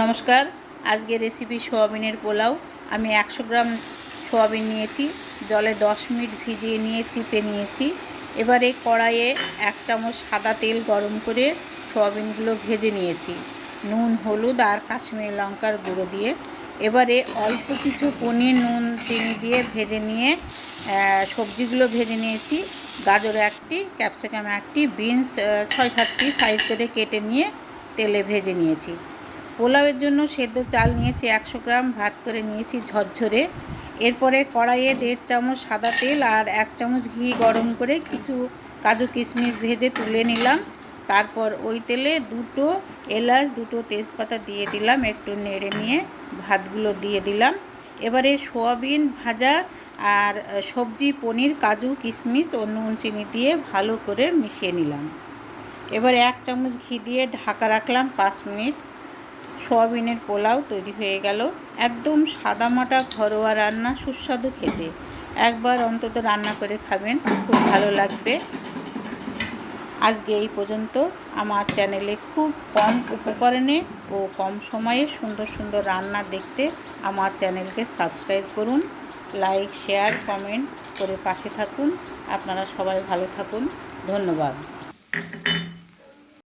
নমস্কার আজকে রেসিপি সোয়াবিনের পোলাও। আমি একশো গ্রাম সোয়াবিন নিয়েছি, জলে দশ মিনিট ভিজিয়ে নিয়ে চিপে নিয়েছি। এবারে কড়াইয়ে এক চামচ সাদা তেল গরম করে সোয়াবিনগুলো ভেজে নিয়েছি। নুন, হলুদ আর কাশ্মীরি লঙ্কার গুঁড়ো দিয়ে। এবারে অল্প কিছু পনির, নুন, চিনি দিয়ে ভেজে নিয়ে সবজিগুলো ভেজে নিয়েছি। গাজর একটি, ক্যাপসিকাম একটি, বিনস ছয় সাতটি সাইজ করে কেটে নিয়ে তেলে ভেজে নিয়েছি। পোলাওয়ের জন্য সেদ্ধ চাল নিয়েছি একশো গ্রাম, ভাত করে নিয়েছি ঝরঝরে। এরপরে কড়াইয়ে দেড় চামচ সাদা তেল আর এক চামচ ঘি গরম করে কিছু কাজু কিশমিশ ভেজে তুলে নিলাম। তারপর ওই তেলে দুটো এলাচ, দুটো তেজপাতা দিয়ে দিলাম, একটু নেড়ে নিয়ে ভাতগুলো দিয়ে দিলাম। এবারে সোয়াবিন ভাজা আর সবজি পনির, কাজু কিশমিশ ও নুন চিনি দিয়ে ভালো করে মিশিয়ে নিলাম। এবার এক চামচ ঘি দিয়ে ঢাকা রাখলাম পাঁচ মিনিট। সোয়াবিনের পোলাও তৈরি হয়ে গেল। একদম সাদামাটা ঘরোয়া রান্না সুস্বাদু খেতে। একবার অন্তত রান্না করে খাবেন, খুব ভালো লাগবে। আজকে এই পর্যন্ত। আমার চ্যানেলে খুব কম উপকরণে ও কম সময়ে সুন্দর সুন্দর রান্না দেখতে আমার চ্যানেলকে সাবস্ক্রাইব করুন, লাইক, শেয়ার, কমেন্ট করে পাশে থাকুন। আপনারা সবাই ভালো থাকুন। ধন্যবাদ।